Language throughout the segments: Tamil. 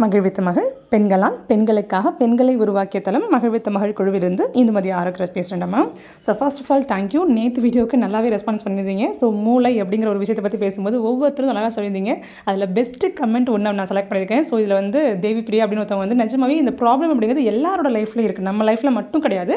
மகிழ்வித்த மகள் பெண்களால் பெண்களுக்காக பெண்களை உருவாக்கிய தளம் மகிழ்வித்த மகள் குழுவிலிருந்து இந்த இந்துமதி ஆரோக்கிய பேசுகிறேன் ma'am so first of all thank you நேற்று வீடியோவுக்கு நல்லாவே ரெஸ்பான்ஸ் பண்ணியிருந்தீங்க. ஸோ மூளை அப்படிங்கிற ஒரு விஷயத்தை பற்றி பேசும்போது ஒவ்வொருத்தரும் நல்லா சொல்லியிருந்தீங்க. அதில் பெஸ்ட்டு கமெண்ட் ஒன்று நான் செலக்ட் பண்ணியிருக்கேன். ஸோ இதில் வந்து தேவி பிரியா அப்படின்னு ஒருத்தவங்க வந்து நிஜமாவே இந்த ப்ராப்ளம் அப்படிங்கிறது எல்லாரோட லைஃப்லையும் இருக்குது நம்ம லைஃப்பில் மட்டும் கிடையாது.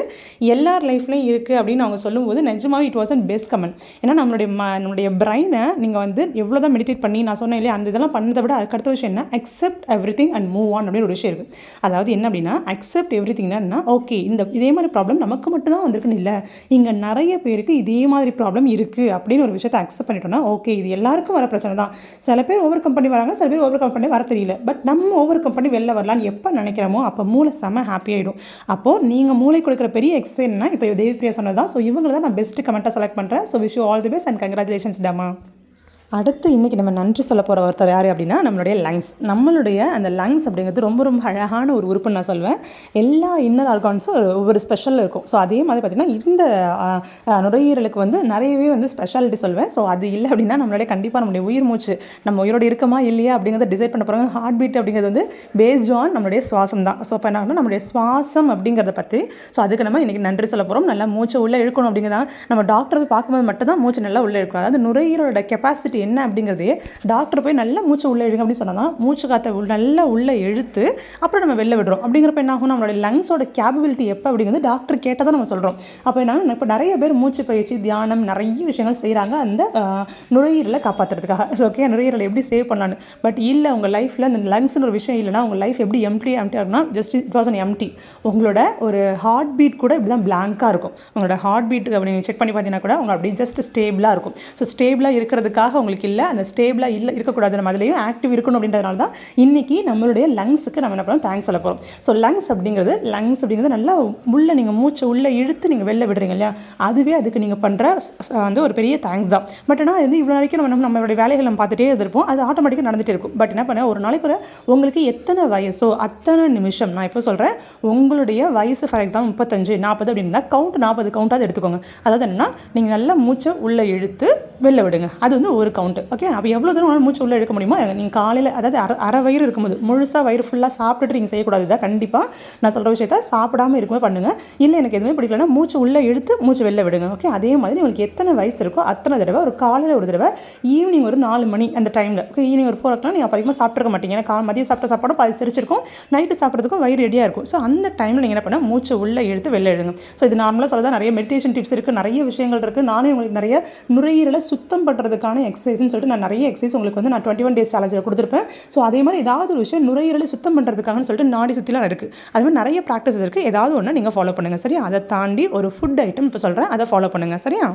எல்லார் லைஃப்லையும் இருக்குது அப்படின்னு அவங்க சொல்லும்போது நிஜமாவே it was and best comment ஏன்னா நம்மளுடைய ம நம்மளுடைய பிரைனை நீங்கள் வந்து எவ்வளோ தான் மெடிடேட் பண்ணி நான் சொன்னேன் இல்லையா அந்த இதெல்லாம் பண்ணதை விட அதுக்கு அடுத்த விஷயம் என்ன? Accept everything and move on அப்படின்னு ஒரு விஷயம் இருக்குது அதாவது என்ன அப்படின்னா அக்செப்ட் எவ்ரி திங்னா ஓகே இந்த இதே மாதிரி ப்ராப்ளம் நமக்கு மட்டும் தான் வந்திருக்குன்னு இல்லை. இங்கே நிறைய பேருக்கு இதே மாதிரி ப்ராப்ளம் இருக்குது அப்படின்னு ஒரு விஷயத்தை அக்செப்ட் பண்ணிட்டோம்னா ஓகே இது எல்லாருக்கும் வர பிரச்சனை தான். சில பேர் ஒவ்வொரு கம்பெனி வராங்க சில பேர் ஒவ்வொரு கம்பெனி வர தெரியல. பட் நம்ம ஒவ்வொரு கம்பெனி வெளில வரலான்னு எப்போ நினைக்கிறோமோ அப்போ மூளை செம்ம ஹாப்பி ஆகிடும் அப்போது நீங்கள் மூளை கொடுக்குற பெரிய எக்ஸைன்னா இப்போ தேவிப்பிரியா சொன்னதான் ஸோ இவங்களை தான் நான் பெஸ்ட்டு கமெண்ட்டாக செலக்ட் பண்ணுறேன் so wish you all the best and congratulations டமா அடுத்து இன்றைக்கி நம்ம நன்றி சொல்ல போகிற ஒருத்தர் யார் அப்படின்னா நம்மளுடைய லங்ஸ். நம்மளுடைய அந்த லங்ஸ் அப்படிங்கிறது ரொம்ப ரொம்ப அழகான ஒரு உறுப்புன்னு நான் சொல்வேன். எல்லா இன்னர் ஆர்கான்ஸும் ஒவ்வொரு ஸ்பெஷல் இருக்கும். ஸோ அதே மாதிரி பார்த்திங்கன்னா இந்த நுரையீரலுக்கு வந்து நிறையவே வந்து ஸ்பெஷாலிட்டி சொல்வேன். ஸோ அது இல்லை அப்படின்னா நம்மளுடைய கண்டிப்பாக நம்மளுடைய உயிர் மூச்சு நம்ம உயிரோடு இருக்கமா இல்லையா அப்படிங்கிறத டிசைட் பண்ண போகிறாங்க ஹார்ட் பீட் அப்படிங்கிறது வந்து பேஸ்ட் ஆன் நம்மளுடைய சுவாசம் தான். ஸோ இப்போ என்ன நம்மளுடைய சுவாசம் அப்படிங்கிறத பற்றி ஸோ அதுக்கு நம்ம இன்றைக்கி நன்றி சொல்ல போகிறோம் நல்லா மூச்சை உள்ளே இழுக்கணும் அப்படிங்கிறதா நம்ம டாக்டர் பார்க்கும்போது மட்டும் தான் மூச்சு நல்லா உள்ளே இழுக்கணும் அதாவது நுரையீரலோட கெப்பாசிட்டி என்ன அப்படிங்கிறதே டாக்டர் போய் நல்லா மூச்சு உள்ளே இழுங்க அப்படின்னு சொன்னால் மூச்சு காற்றை நல்லா உள்ளே இழுத்து அப்புறம் நம்ம வெளில விடுறோம். அப்படிங்கிறப்ப என்ன ஆகும்? நம்மளோட லங்ஸோட கேபபிலிட்டி எப்போ அப்படிங்கிறது டாக்டர் கேட்டால் தான் நம்ம சொல்கிறோம் அப்போ என்ன இப்போ நிறைய பேர் மூச்சு பயிற்சி தியானம் நிறைய விஷயங்கள் செய்கிறாங்க அந்த நுரையீரலை காப்பாற்றுறதுக்காக ஸோ ஓகே நுரையீரலை எப்படி சேவ் பண்ணலான்னு பட் இல்லை உங்கள் லைஃப்பில் அந்த லங்ஸ்னு ஒரு விஷயம் இல்லைனா உங்கள் லைஃப் எப்படி எம்டி எம்டி ஆகுனா just it was an empty உங்களோட ஒரு ஹார்ட் பீட் கூட இப்படி தான் பிளாங்காக இருக்கும். உங்களோட ஹார்ட் பீட் அப்படி செக் பண்ணி பார்த்தீங்கன்னா கூட உங்களை அப்படி ஜஸ்ட் ஸ்டேபிளாக இருக்கும். ஸோ ஸ்டேபிளாக இருக்கிறதுக்காக உங்களுக்கு இல்லை அந்த ஸ்டேபிளாக இல்லை இருக்கக்கூடாது நம்ம அதுலேயும் ஆக்டிவ் இருக்கணும் அப்படின்றதுனால தான் இன்றைக்கி நம்மளுடைய லங்ஸுக்கு நம்ம என்ன பண்ணோம்? தேங்க்ஸ் சொல்ல போகிறோம் ஸோ லங்ஸ் அப்படிங்கிறது லங்ஸ் அப்படிங்கிறது நல்லா உள்ளே நீங்கள் மூச்சை உள்ளே இழுத்து நீங்கள் வெளில விடுறீங்க இல்லையா? அதுவே அதுக்கு நீங்கள் பண்ணுற வந்து ஒரு பெரிய தேங்க்ஸ் தான். பட் ஆனால் வந்து இவ்வளோ வரைக்கும் நம்ம நம்மளுடைய வேலைகள் நம்ம பார்த்துட்டே இருந்திருப்போம். அது ஆட்டோமேட்டிக்காக நடந்துகிட்டே இருக்கும். பட் என்ன பண்ண ஒரு நாளைக்கு உங்களுக்கு எத்தனை வயசோ அத்தனை நிமிஷம் நான் இப்போ சொல்கிறேன் உங்களுடைய வயசு ஃபார் எக்ஸாம்பிள் முப்பத்தஞ்சு நாற்பது அப்படின்னா கவுண்ட் நாற்பது கவுண்ட்டாவது எடுத்துக்கோங்க. அதாவது என்னன்னா நீங்கள் நல்லா மூச்சை உள்ளே இழுத்து வெளில விடுங்க. அது வந்து ஒரு கவுண்ட்டு ஓகே அப்போ எவ்வளோ தூரம் மூச்சு உள்ளே எடுக்க முடியுமோ நீங்கள் காலையில் அதாவது அரை அரை வயிறு இருக்கும்போது முழுசாக வயிறு ஃபுல்லாக சாப்பிட்டுட்டு நீங்கள் செய்யக்கூடாது தான் கண்டிப்பாக நான் சொல்கிற விஷயத்த சாப்பிடாமல் இருக்கும்போது பண்ணுங்கள் இல்லை எனக்கு எதுவுமே பிடிக்கலன்னா மூச்சு உள்ளே எடுத்து மூச்சு வெளில விடுங்க. ஓகே அதே மாதிரி உங்களுக்கு எத்தனை வயசு இருக்கோ அத்தனை தடவை ஒரு காலையில் ஒரு தடவை ஈவினிங் ஒரு நாலு மணி அந்த டைமில் ஓகே ஈவினிங் ஒரு ஃபோர் ஓ கிளாக் நீங்கள் அதிகமாக சாப்பிட்ருக்க மாட்டீங்க. ஏன்னா மதியம் சாப்பிட்ட சாப்பாடும் பாதி சிரிச்சிருக்கும். நைட்டு சாப்பிட்றதுக்கும் வயிறு ரெடியாக இருக்கும். ஸோ அந்த டைமில் நீங்கள் என்ன பண்ண மூச்சு உள்ளே எடுத்து வெளில எடுங்க ஸோ இது நார்மலாக சொல்லதான் நிறைய மெடிடேஷன் டிப்ஸ் இருக்குது நிறைய விஷயங்கள் இருக்குது நானே உங்களுக்கு நிறைய நுரையீரலை சுத்தம் பண்ணுறதுக்கான எக்ஸசைஸ்னு சொல்லிட்டு நான் நிறைய எக்ஸசைஸ் உங்களுக்கு வந்து நான் டுவெண்ட்டி ஒன் டேஸ் சேலஞ்சில் கொடுத்துருப்பேன். ஸோ அதே மாதிரி ஏதாவது ஒரு விஷயம் நுரையீரலை சுத்தம் பண்ணுறதுக்காகனு சொல்லிட்டு நாடி சுற்றிலாம் இருக்குது அது மாதிரி நிறைய ப்ராக்டிஸ் இருக்குது ஏதாவது ஒன்று நீங்கள் ஃபாலோ பண்ணுங்கள் சரியா? அதை தாண்டி ஒரு ஃபுட் ஐட்டம் இப்போ சொல்கிறேன் அதை ஃபாலோ பண்ணுங்கள் சரியா?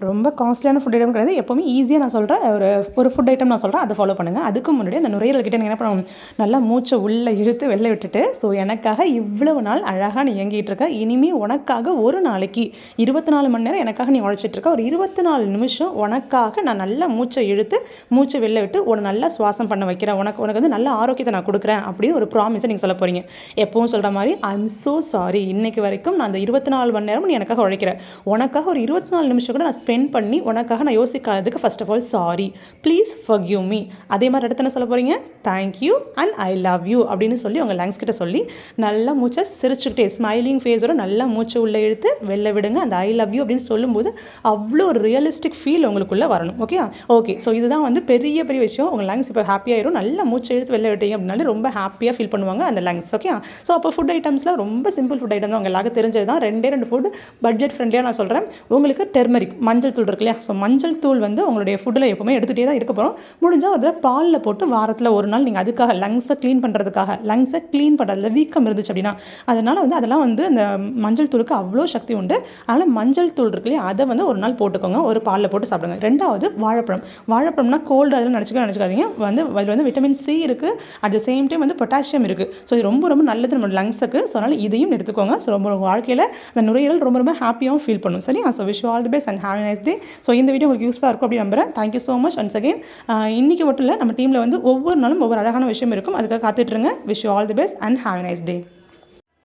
ரொம்ப காஸ்ட்லியான ஃபுட் ஐட்டம் கிடையாது. எப்போவுமே ஈஸியாக நான் சொல்கிறேன் ஒரு ஒரு ஃபுட் ஐட்டம் நான் சொல்கிறேன் அதை ஃபாலோ பண்ணுங்கள் அதுக்கு முன்னாடி அந்த நுரையீரல் கிட்டே நீங்கள் என்ன பண்ணணும்? நல்லா மூச்சை உள்ளே இழுத்து வெளில விட்டுட்டு ஸோ எனக்காக இவ்வளவு நாள் அழகாக நீ இயங்கிட்டு இருக்க. இனிமேல் உனக்காக ஒரு நாளைக்கு இருபத்தி நாலு மணி நேரம் எனக்காக நீ உழைச்சிட்டு இருக்க. ஒரு இருபத்தி நாலு நிமிஷம் உனக்காக நான் நல்லா மூச்சை இழுத்து மூச்சை வெளில விட்டு ஒரு நல்லா சுவாசம் பண்ண வைக்கிறேன். உனக்கு உனக்கு வந்து நல்ல ஆரோக்கியத்தை நான் கொடுக்குறேன் அப்படின்னு ஒரு ப்ராமிஸை நீங்கள் சொல்ல போகிறீங்க எப்பவும் சொல்கிற மாதிரி ஐ எம் ஸோ சாரி இன்னைக்கு வரைக்கும் நான் அந்த இருபத்தி நாலு மணி நேரம் நீ எனக்காக உழைக்கிறேன் உனக்காக ஒரு இருபத்தி நாலு நிமிஷம் கூட நான் ஸ்பெண்ட் பண்ணி உனக்காக நான் யோசிக்காததுக்கு first of all sorry please forgive me அதே மாதிரி அடுத்து என்ன சொல்ல போகிறீங்க thank you and I love you அப்படின்னு சொல்லி உங்கள் லங்ஸ் கிட்ட சொல்லி நல்லா மூச்சை சிரிச்சுக்கிட்டே ஸ்மைலிங் ஃபேஸோட நல்லா மூச்சை உள்ளே இழுத்து வெளில விடுங்க. அந்த ஐ லவ் யூ அப்படின்னு சொல்லும்போது அவ்வளோ ஒரு ரியலிஸ்டிக் ஃபீல் உங்களுக்குள்ளே வரணும். ஓகே ஓகே ஸோ இதுதான் வந்து பெரிய பெரிய விஷயம். உங்கள் லங்ஸ் இப்போ ஹாப்பியாயிரும் நல்லா மூச்சை இழுத்து வெளில விட்டீங்க அப்படின்னாலே ரொம்ப ஹாப்பியாக ஃபீல் பண்ணுவாங்க அந்த லங்ஸ் ஓகே ஸோ அப்போ ஃபுட் ஐட்டம்ஸ்லாம் ரொம்ப சிம்பிள் ஃபுட் ஐட்டம் தான் உங்கள் எல்லாருக்கும் தெரிஞ்சது தான் ரெண்டே ரெண்டு ஃபுட் பட்ஜெட் ஃப்ரெண்ட்லியாக நான் சொல்கிறேன் உங்களுக்கு டெர்மரிக் மஞ்சள் தூள் இருக்கு இல்லையா? ஸோ மஞ்சள் தூள் வந்து உங்களுடைய ஃபுட்டில் எப்போவுமே எடுத்துகிட்டே தான் இருக்க போகிறோம் முடிஞ்சால் அதில் பாலில் போட்டு வாரத்தில் ஒரு நாள் நீங்கள் அதுக்காக லங்ஸை க்ளீன் பண்ணுறதுக்காக லங்ஸை க்ளீன் பண்ணுறதுல வீக்கம் இருந்துச்சு அப்படின்னா அதனால் வந்து அதெல்லாம் வந்து அந்த மஞ்சள் தூளுக்கு அவ்வளோ சக்தி உண்டு. அதனால் மஞ்சள் தூள் இருக்கு இல்லையா அதை வந்து ஒரு நாள் போட்டுக்கோங்க. ஒரு பாலில் போட்டு சாப்பிடுங்க. ரெண்டாவது வாழைப்பழம். வாழைப்பழம்னா கோல்டு அதில் நினச்சிக்க நினச்சிக்காதீங்க. வந்து அதில் வந்து விட்டமின் சி இருக்குது அட் த சேம் டைம் வந்து பொட்டாசியம் இருக்குது ஸோ இது ரொம்ப ரொம்ப நல்லது நம்ம லங்ஸுக்கு ஸோ அதனால் இதையும் எடுத்துக்கோங்க. ஸோ ரொம்ப வாழ்க்கையில் அந்த நுரையீரல் ரொம்ப ரொம்ப ஹாப்பியாகவும் ஃபீல் பண்ணும். சரியா? So wish all the best and have nice day so இந்த வீடியோ உங்களுக்கு யூஸ்ஃபுல்லாக இருக்கும் அப்படி நம்புறேன். Thank you so much once again இன்றைக்கி மட்டும் இல்லை நம்ம டீமில் வந்து ஒவ்வொரு நாளும் ஒவ்வொரு அழகான விஷயம் இருக்கும். அதுக்காக காத்துட்ருங்க wish you all the best and have nice day